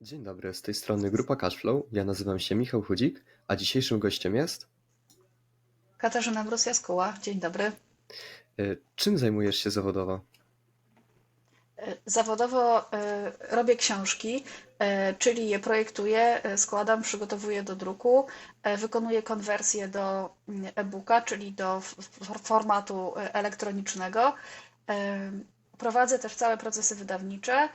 Dzień dobry, z tej strony Grupa Cashflow. Ja nazywam się Michał Chudzik, a dzisiejszym gościem jest. Katarzyna Brus-Jaskóła, dzień dobry. Y, Czym zajmujesz się zawodowo? E, Zawodowo e, robię książki, e, czyli je projektuję, e, składam, przygotowuję do druku, e, wykonuję konwersję do mm, e-booka, czyli do formatu e, elektronicznego. E, Prowadzę też całe procesy wydawnicze e,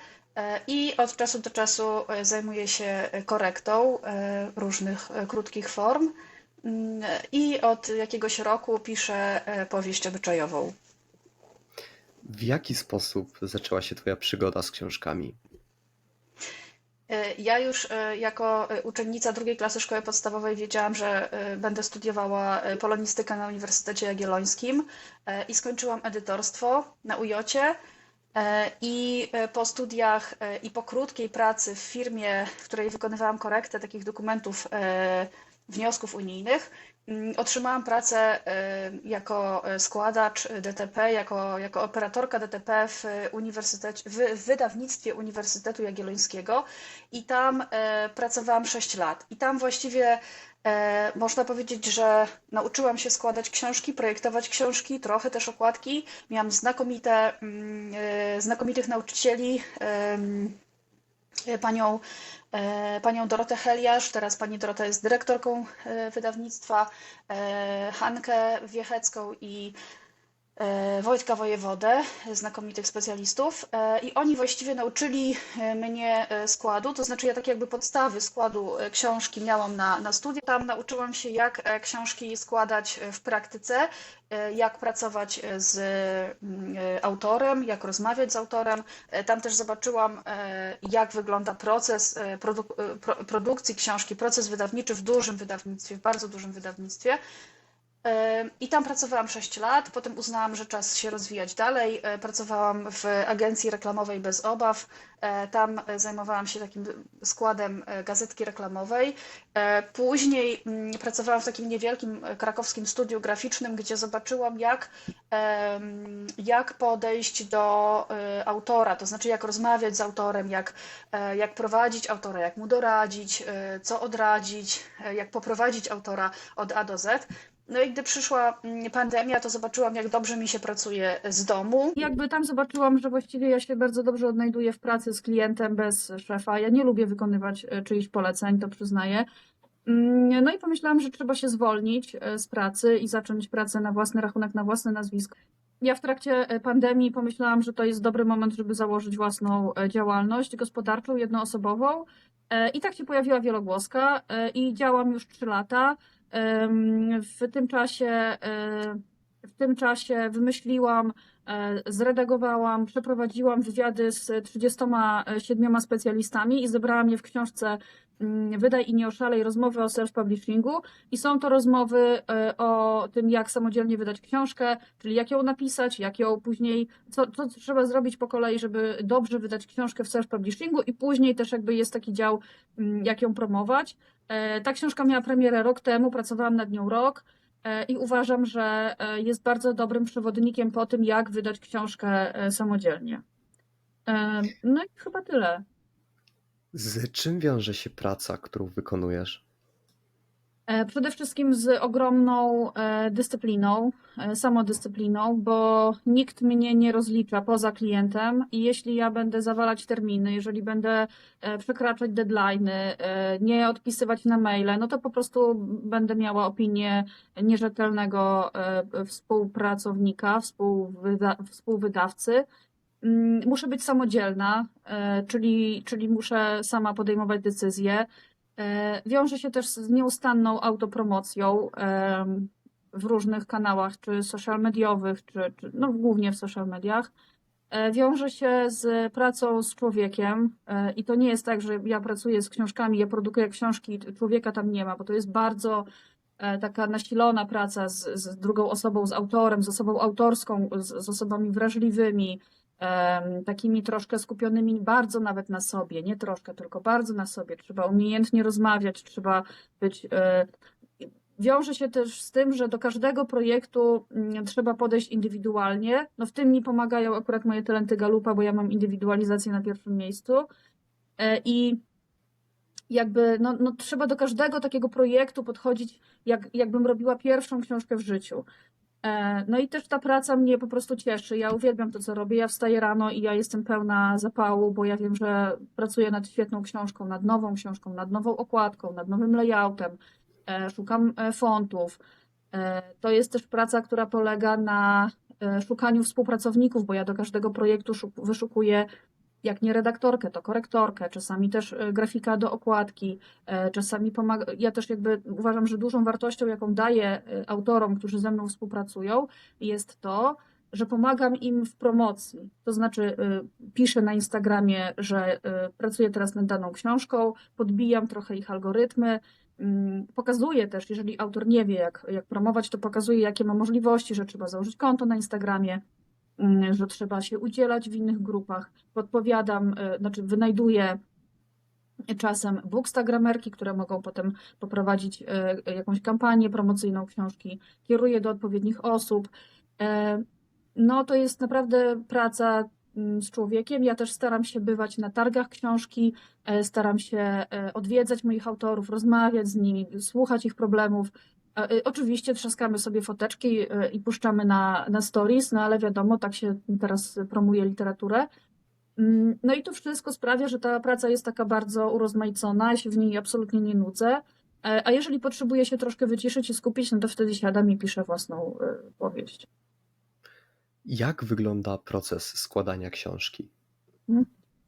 i od czasu do czasu e, zajmuję się korektą e, różnych e, krótkich form. Mm, I od jakiegoś roku piszę e, powieść obyczajową. W jaki sposób zaczęła się Twoja przygoda z książkami? E, Ja już e, jako e, uczennica drugiej klasy szkoły podstawowej wiedziałam, że e, będę studiowała e, polonistykę na Uniwersytecie Jagiellońskim e, i skończyłam edytorstwo na UJ-cie. E, I e, po studiach e, i po krótkiej pracy w firmie, w której wykonywałam korektę takich dokumentów, wniosków unijnych, mm, otrzymałam pracę jako składacz DTP, jako, jako operatorka DTP w, uniwersytecie, w, wydawnictwie Uniwersytetu Jagiellońskiego i tam pracowałam 6 lat. I tam właściwie można powiedzieć, że nauczyłam się składać książki, projektować książki, trochę też okładki. Miałam znakomite, mm, e, znakomitych nauczycieli. e, Panią, e, panią Dorotę Heliasz, teraz pani Dorota jest dyrektorką e, wydawnictwa, e, Hankę Wiechecką i e, Wojtka Wojewodę, znakomitych specjalistów e, i oni właściwie nauczyli e, mnie e, składu, to znaczy ja tak jakby podstawy składu e, książki miałam na, na studiach. Tam nauczyłam się jak e, książki składać e, w praktyce, e, jak pracować e, z e, autorem, jak rozmawiać z autorem. E, Tam też zobaczyłam e, jak wygląda proces e, produ- e, pro- produkcji książki, proces wydawniczy w dużym wydawnictwie, w bardzo dużym wydawnictwie. I tam pracowałam 6 lat, potem uznałam, że czas się rozwijać dalej. E, Pracowałam w agencji reklamowej Bez Obaw. E, Tam e, zajmowałam się takim składem gazetki reklamowej. Później mm, pracowałam w takim niewielkim krakowskim studiu graficznym, gdzie zobaczyłam, jak, jak podejść do autora, to znaczy jak rozmawiać z autorem, jak, jak prowadzić autora, jak mu doradzić, co odradzić, jak poprowadzić autora od A do Z. No i gdy przyszła mm, pandemia, to zobaczyłam, jak dobrze mi się pracuje z domu. Jakby tam zobaczyłam, że właściwie ja się bardzo dobrze odnajduję w pracy z klientem bez szefa. Ja nie lubię wykonywać e, czyichś poleceń, to przyznaję. Mm, No i pomyślałam, że trzeba się zwolnić e, z pracy i zacząć pracę na własny rachunek, na własne nazwisko. Ja w trakcie e, pandemii pomyślałam, że to jest dobry moment, żeby założyć własną działalność gospodarczą, jednoosobową. I tak się pojawiła wielogłoska i działam już 3 lata. W tym czasie, e, w tym czasie wymyśliłam, e, zredagowałam, przeprowadziłam wywiady z 37 specjalistami i zebrałam je w książce Wydaj i nie oszalej rozmowy o self-publishingu. I są to rozmowy e, o tym, jak samodzielnie wydać książkę, czyli jak ją napisać, jak ją później, co, co trzeba zrobić po kolei, żeby dobrze wydać książkę w self-publishingu i później też jakby jest taki dział, mm, jak ją promować. E, Ta książka miała premierę rok temu, pracowałam nad nią rok e, i uważam, że jest bardzo dobrym przewodnikiem po tym, jak wydać książkę samodzielnie. No i chyba tyle. Z czym wiąże się praca, którą wykonujesz? E, Przede wszystkim z ogromną e, dyscypliną, e, samodyscypliną, bo nikt mnie nie rozlicza poza klientem i jeśli ja będę zawalać terminy, jeżeli będę przekraczać deadline'y, nie odpisywać na maile, no to po prostu będę miała opinię nierzetelnego współpracownika, współwyda współwydawcy. Mm, Muszę być samodzielna, e, czyli, czyli muszę sama podejmować decyzje. E, Wiąże się też z nieustanną autopromocją w różnych kanałach, czy social mediowych, czy, czy no głównie w social mediach. E, Wiąże się z pracą z człowiekiem i to nie jest tak, że ja pracuję z książkami, ja produkuję książki, człowieka tam nie ma, bo to jest bardzo taka nasilona praca z, z drugą osobą, z autorem, z osobą autorską, z, z osobami wrażliwymi, takimi troszkę skupionymi bardzo nawet na sobie, nie troszkę, tylko bardzo na sobie. Trzeba umiejętnie rozmawiać, trzeba być. e, Wiąże się też z tym, że do każdego projektu mm, trzeba podejść indywidualnie. No w tym mi pomagają akurat moje talenty Galupa, bo ja mam indywidualizację na pierwszym miejscu. E, I jakby no, no, trzeba do każdego takiego projektu podchodzić, jak, jakbym robiła pierwszą książkę w życiu. E, No i też ta praca mnie po prostu cieszy. Ja uwielbiam to, co robię. Ja wstaję rano i ja jestem pełna zapału, bo ja wiem, że pracuję nad świetną książką, nad nową książką, nad nową okładką, nad nowym layoutem. E, Szukam e, fontów. To jest też praca, która polega na szukaniu współpracowników, bo ja do każdego projektu szuk- wyszukuję jak nie redaktorkę, to korektorkę, czasami też e, grafika do okładki, e, czasami pomaga. Ja też jakby uważam, że dużą wartością, jaką daję e, autorom, którzy ze mną współpracują, jest to, że pomagam im w promocji. To znaczy, piszę na Instagramie, że pracuję teraz nad daną książką, podbijam trochę ich algorytmy. mm, Pokazuję też, jeżeli autor nie wie, jak, jak promować, to pokazuję, jakie ma możliwości, że trzeba założyć konto na Instagramie, że trzeba się udzielać w innych grupach. Podpowiadam, y, znaczy wynajduję czasem bookstagramerki, które mogą potem poprowadzić y, jakąś kampanię promocyjną książki. Kieruję do odpowiednich osób. E, No to jest naprawdę praca mm, z człowiekiem. Ja też staram się bywać na targach książki, e, staram się e, odwiedzać moich autorów, rozmawiać z nimi, słuchać ich problemów. E, e, Oczywiście trzaskamy sobie foteczki e, i puszczamy na, na stories, no ale wiadomo, tak się teraz promuje literaturę. Mm, No i to wszystko sprawia, że ta praca jest taka bardzo urozmaicona, ja się w niej absolutnie nie nudzę. A jeżeli potrzebuję się troszkę wyciszyć i skupić, no to wtedy siadam i piszę własną powieść. Jak wygląda proces składania książki?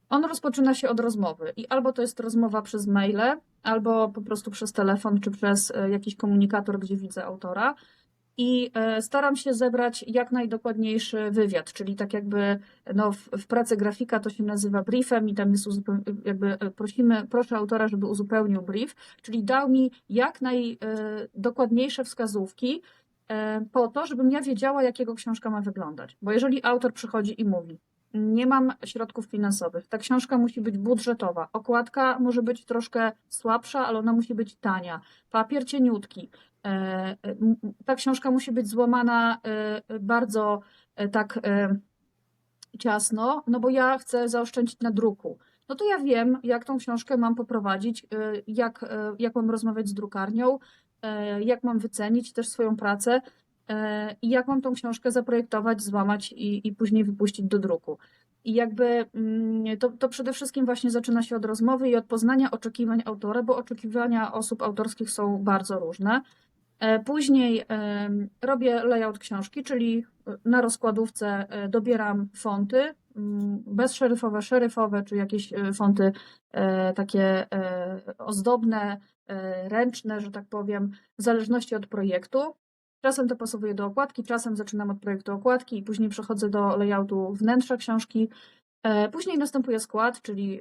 On rozpoczyna się od rozmowy i albo to jest rozmowa przez maile, albo po prostu przez telefon, czy przez e, jakiś komunikator, gdzie widzę autora. I e, staram się zebrać jak najdokładniejszy wywiad, czyli tak jakby no, w, w pracy grafika to się nazywa briefem i tam jest jakby e, prosimy, proszę autora, żeby uzupełnił brief, czyli dał mi jak najdokładniejsze wskazówki po to, żebym ja wiedziała, jak jego książka ma wyglądać. Bo jeżeli autor przychodzi i mówi, nie mam środków finansowych. Ta książka musi być budżetowa. Okładka może być troszkę słabsza, ale ona musi być tania. Papier cieniutki. E, e, Ta książka musi być złamana e, bardzo tak ciasno, no bo ja chcę zaoszczędzić na druku. No to ja wiem, jak tą książkę mam poprowadzić, jak, jak mam rozmawiać z drukarnią, jak mam wycenić też swoją pracę i jak mam tą książkę zaprojektować, złamać i, i później wypuścić do druku. I jakby mm, to, to przede wszystkim właśnie zaczyna się od rozmowy i od poznania oczekiwań autora, bo oczekiwania osób autorskich są bardzo różne. E, Później robię layout książki, czyli e, na rozkładówce e, dobieram fonty, mm, bezszeryfowe, szeryfowe, czy jakieś e, fonty e, takie e, ozdobne, e, ręczne, że tak powiem, w zależności od projektu. Czasem to pasowuje do okładki, czasem zaczynam od projektu okładki i później przechodzę do layoutu wnętrza książki. E, Później następuje skład, czyli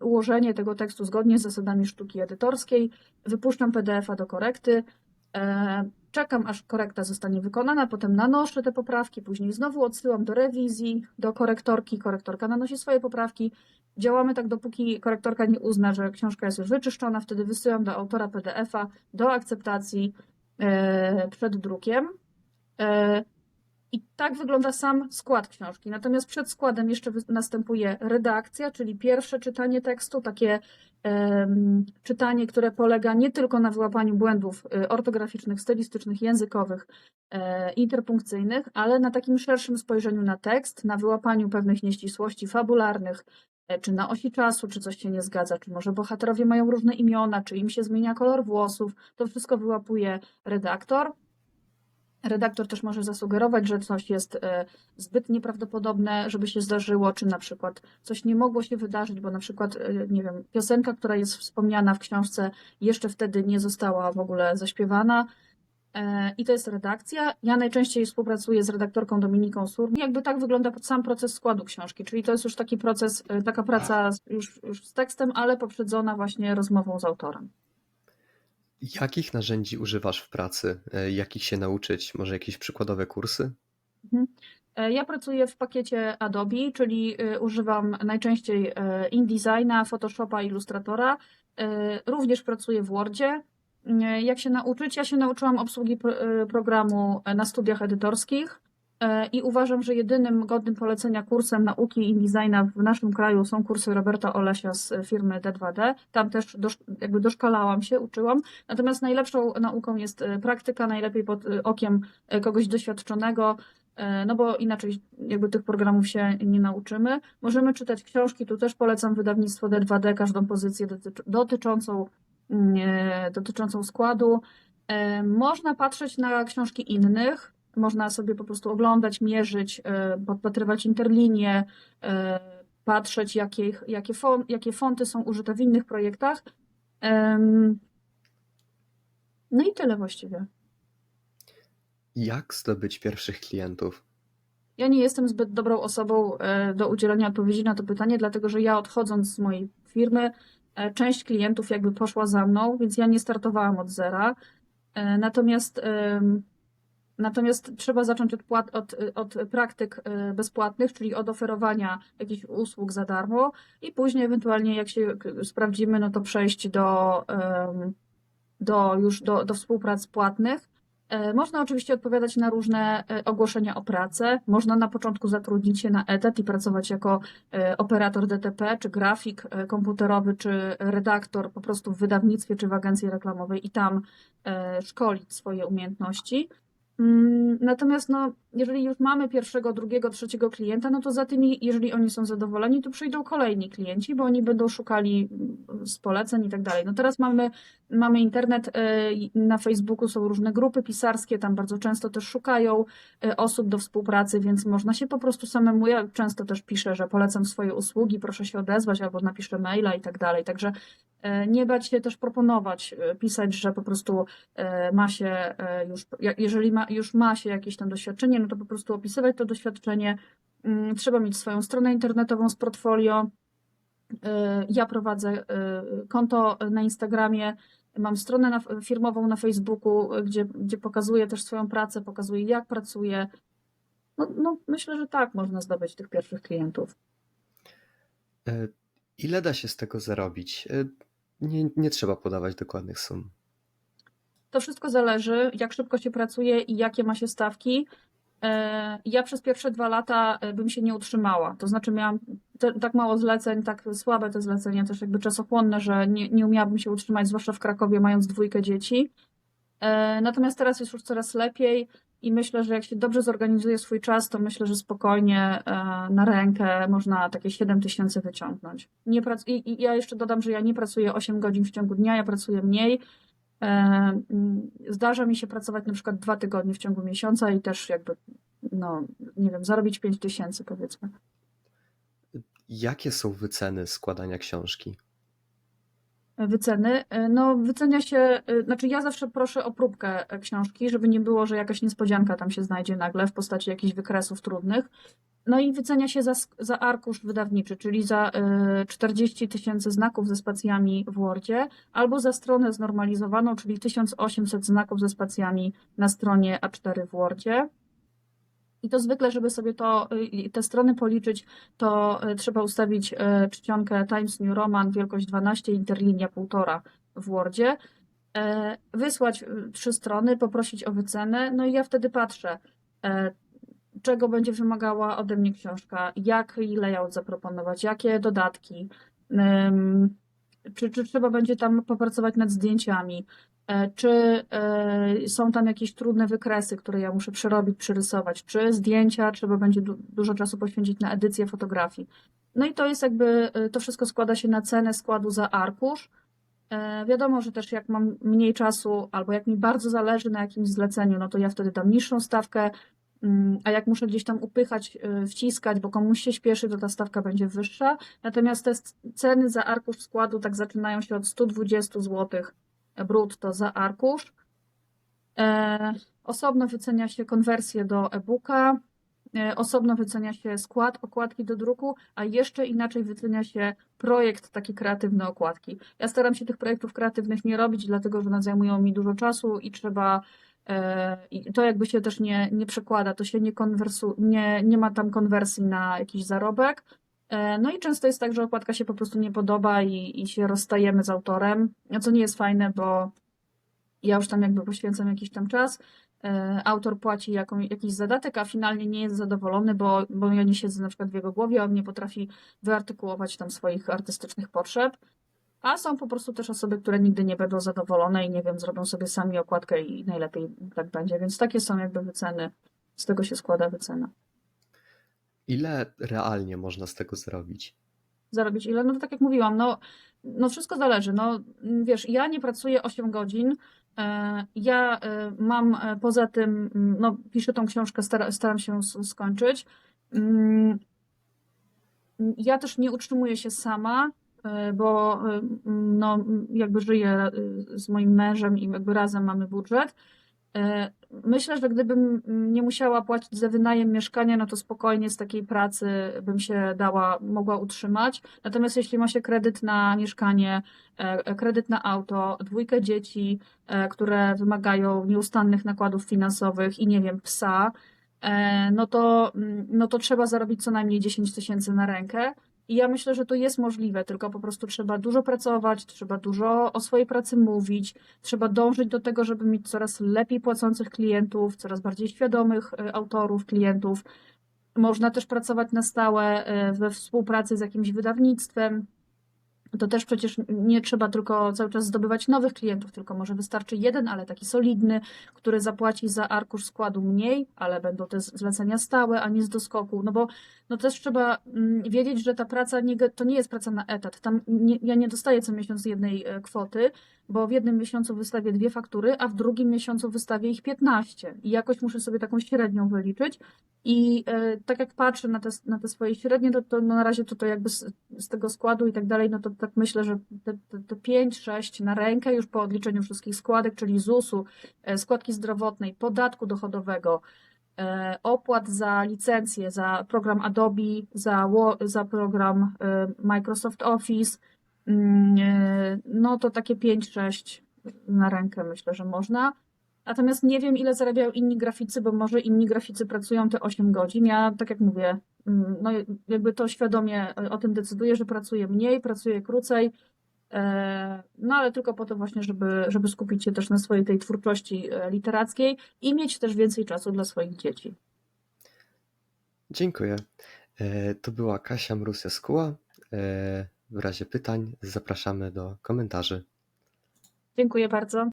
ułożenie tego tekstu zgodnie z zasadami sztuki edytorskiej. Wypuszczam PDF-a do korekty. E, Czekam, aż korekta zostanie wykonana, potem nanoszę te poprawki, później znowu odsyłam do rewizji, do korektorki. Korektorka nanosi swoje poprawki. Działamy tak, dopóki korektorka nie uzna, że książka jest już wyczyszczona, wtedy wysyłam do autora PDF-a do akceptacji przed drukiem. E, I tak wygląda sam skład książki. Natomiast przed składem jeszcze następuje redakcja, czyli pierwsze czytanie tekstu, takie czytanie, które polega nie tylko na wyłapaniu błędów y, ortograficznych, stylistycznych, językowych, e, interpunkcyjnych, ale na takim szerszym spojrzeniu na tekst, na wyłapaniu pewnych nieścisłości fabularnych, e, czy na osi czasu, czy coś się nie zgadza, czy może bohaterowie mają różne imiona, czy im się zmienia kolor włosów. To wszystko wyłapuje redaktor. Redaktor też może zasugerować, że coś jest e, zbyt nieprawdopodobne, żeby się zdarzyło, czy na przykład coś nie mogło się wydarzyć, bo na przykład, e, nie wiem, piosenka, która jest wspomniana w książce, jeszcze wtedy nie została w ogóle zaśpiewana. E, I to jest redakcja. Ja najczęściej współpracuję z redaktorką Dominiką Sur. Jakby tak wygląda sam proces składu książki, czyli to jest już taki proces, e, taka praca z- już, już z tekstem, ale poprzedzona właśnie rozmową z autorem. Jakich narzędzi używasz w pracy? E, Jakich się nauczyć? Może jakieś przykładowe kursy? E, Ja pracuję w pakiecie Adobe, czyli używam najczęściej InDesigna, Photoshopa, Illustratora. Również pracuję w Wordzie. E, Jak się nauczyć? Ja się nauczyłam obsługi e, programu na studiach edytorskich. E, I uważam, że jedynym godnym polecenia kursem nauki InDesigna w naszym kraju są kursy Roberta Olesia z firmy D2D. Tam też dosz, jakby doszkalałam się, uczyłam. Natomiast najlepszą nauką jest e, praktyka, najlepiej pod e, okiem e, kogoś doświadczonego, e, no bo inaczej jakby tych programów się nie nauczymy. Możemy czytać książki, tu też polecam wydawnictwo D2D, każdą pozycję dotyczącą, e, dotyczącą składu. E, Można patrzeć na książki innych, można sobie po prostu oglądać, mierzyć, e, podpatrywać interlinie, e, patrzeć, jakie, jakie, fon, jakie fonty są użyte w innych projektach. No i tyle właściwie. Jak zdobyć pierwszych klientów? Ja nie jestem zbyt dobrą osobą do udzielenia odpowiedzi na to pytanie, dlatego że ja odchodząc z mojej firmy, część klientów jakby poszła za mną, więc ja nie startowałam od zera. E, Natomiast, natomiast trzeba zacząć od, płat, od, od praktyk e, bezpłatnych, czyli od oferowania jakichś usług za darmo i później ewentualnie jak się sprawdzimy, no to przejść do, do już do, do współprac płatnych. E, Można oczywiście odpowiadać na różne e, ogłoszenia o pracę. Można na początku zatrudnić się na etat i pracować jako e, operator DTP, czy grafik komputerowy, czy redaktor po prostu w wydawnictwie, czy w agencji reklamowej i tam szkolić swoje umiejętności. Mm, Natomiast no, jeżeli już mamy pierwszego, drugiego, trzeciego klienta, no to za tymi, jeżeli oni są zadowoleni, to przyjdą kolejni klienci, bo oni będą szukali mm, z poleceń i tak dalej. No teraz mamy, mamy internet, i na Facebooku są różne grupy pisarskie, tam bardzo często też szukają e, osób do współpracy, więc można się po prostu samemu, ja często też piszę, że polecam swoje usługi, proszę się odezwać albo napiszę maila i tak dalej. Także nie bać się też proponować, e, pisać, że po prostu e, ma się e, już, jeżeli ma, już ma się jakieś tam doświadczenie, no to po prostu opisywać to doświadczenie. Mm, Trzeba mieć swoją stronę internetową z portfolio. E, Ja prowadzę e, konto na Instagramie, mam stronę na, firmową na Facebooku, e, gdzie, gdzie pokazuję też swoją pracę, pokazuję jak pracuję. No, no myślę, że tak można zdobyć tych pierwszych klientów. E, Ile da się z tego zarobić? Nie, nie trzeba podawać dokładnych sum. To wszystko zależy, jak szybko się pracuje i jakie ma się stawki. E, Ja przez pierwsze dwa lata e, bym się nie utrzymała. To znaczy miałam te, tak mało zleceń, tak słabe te zlecenia, też jakby czasochłonne, że nie, nie umiałabym się utrzymać, zwłaszcza w Krakowie, mając dwójkę dzieci. E, Natomiast teraz jest już coraz lepiej i myślę, że jak się dobrze zorganizuje swój czas, to myślę, że spokojnie e, na rękę można takie 7 tysięcy wyciągnąć. Nie prac- i, ja jeszcze dodam, że ja nie pracuję 8 godzin w ciągu dnia, ja pracuję mniej. E, mm, Zdarza mi się pracować na przykład dwa tygodnie w ciągu miesiąca i też jakby, no nie wiem, zarobić 5 tysięcy powiedzmy. Jakie są wyceny składania książki? Wyceny. E, No, wycenia się, e, znaczy ja zawsze proszę o próbkę e, książki, żeby nie było, że jakaś niespodzianka tam się znajdzie nagle w postaci jakichś wykresów trudnych. No i wycenia się za, za arkusz wydawniczy, czyli za e, 40 tysięcy znaków ze spacjami w Wordzie, albo za stronę znormalizowaną, czyli 1800 znaków ze spacjami na stronie A4 w Wordzie. I to zwykle, żeby sobie to, y, te strony policzyć, to y, trzeba ustawić y, czcionkę Times New Roman, wielkość 12, interlinia 1,5 w Wordzie, e, wysłać trzy strony, poprosić o wycenę, no i ja wtedy patrzę, e, czego będzie wymagała ode mnie książka, jaki layout zaproponować, jakie dodatki, czy, czy trzeba będzie tam popracować nad zdjęciami, czy e, są tam jakieś trudne wykresy, które ja muszę przerobić, przerysować, czy zdjęcia trzeba będzie du- dużo czasu poświęcić na edycję fotografii. No i to jest jakby, e, to wszystko składa się na cenę składu za arkusz. E, Wiadomo, że też jak mam mniej czasu, albo jak mi bardzo zależy na jakimś zleceniu, no to ja wtedy dam niższą stawkę, mm, a jak muszę gdzieś tam upychać, e, wciskać, bo komuś się śpieszy, to ta stawka będzie wyższa. Natomiast te ceny za arkusz składu tak zaczynają się od 120 zł brutto za arkusz. E, Osobno wycenia się konwersję do e-booka, e, osobno wycenia się skład okładki do druku, a jeszcze inaczej wycenia się projekt taki kreatywny okładki. Ja staram się tych projektów kreatywnych nie robić, dlatego że one zajmują mi dużo czasu i trzeba e, i to jakby się też nie, nie przekłada, to się nie konwersu, nie, nie ma tam konwersji na jakiś zarobek. E, No i często jest tak, że okładka się po prostu nie podoba i, i się rozstajemy z autorem, co nie jest fajne, bo ja już tam jakby poświęcam jakiś tam czas. e, autor płaci jaką, jakiś zadatek, a finalnie nie jest zadowolony, bo, bo ja nie siedzę na przykład w jego głowie, on nie potrafi wyartykułować tam swoich artystycznych potrzeb. A są po prostu też osoby, które nigdy nie będą zadowolone i nie wiem, zrobią sobie sami okładkę i najlepiej tak będzie. Więc takie są jakby wyceny. Z tego się składa wycena. Ile realnie można z tego zrobić? zarobić ile? No tak jak mówiłam, no, no wszystko zależy. No, wiesz, ja nie pracuję 8 godzin. e, Ja e, mam e, poza tym, mm, no, piszę tą książkę, stara- staram się skończyć. Mm, Ja też nie utrzymuję się sama, bo mm, no, jakby żyję z moim mężem i jakby razem mamy budżet. E, Myślę, że gdybym nie musiała płacić za wynajem mieszkania, no to spokojnie z takiej pracy bym się dała, mogła utrzymać. Natomiast jeśli ma się kredyt na mieszkanie, e, kredyt na auto, dwójkę dzieci, e, które wymagają nieustannych nakładów finansowych i nie wiem, psa, e, no to, mm, no to trzeba zarobić co najmniej 10 tysięcy na rękę. I ja myślę, że to jest możliwe, tylko po prostu trzeba dużo pracować, trzeba dużo o swojej pracy mówić, trzeba dążyć do tego, żeby mieć coraz lepiej płacących klientów, coraz bardziej świadomych e, autorów, klientów. Można też pracować na stałe e, we współpracy z jakimś wydawnictwem. To też przecież nie trzeba tylko cały czas zdobywać nowych klientów, tylko może wystarczy jeden, ale taki solidny, który zapłaci za arkusz składu mniej, ale będą te zlecenia stałe, a nie z doskoku. No bo no też trzeba mm, wiedzieć, że ta praca nie, to nie jest praca na etat. Tam nie, ja nie dostaję co miesiąc jednej e, kwoty, bo w jednym miesiącu wystawię dwie faktury, a w drugim miesiącu wystawię ich 15. I jakoś muszę sobie taką średnią wyliczyć. I e, tak jak patrzę na te, na te swoje średnie, to, to no na razie to, to jakby z, z tego składu i tak dalej, no to tak myślę, że te, te, te 5-6 na rękę już po odliczeniu wszystkich składek, czyli ZUS-u, e, składki zdrowotnej, podatku dochodowego, e, opłat za licencję, za program Adobe, za, za program Microsoft Office, mm, no to takie 5-6 na rękę myślę, że można. Natomiast nie wiem, ile zarabiają inni graficy, bo może inni graficy pracują te 8 godzin. Ja, tak jak mówię, mm, no jakby to świadomie o tym decyduję, że pracuję mniej, pracuję krócej. E, No ale tylko po to właśnie, żeby, żeby skupić się też na swojej tej twórczości e, literackiej i mieć też więcej czasu dla swoich dzieci. Dziękuję. E, To była Kasia Mrusja-Skuła. E, W razie pytań zapraszamy do komentarzy. Dziękuję bardzo.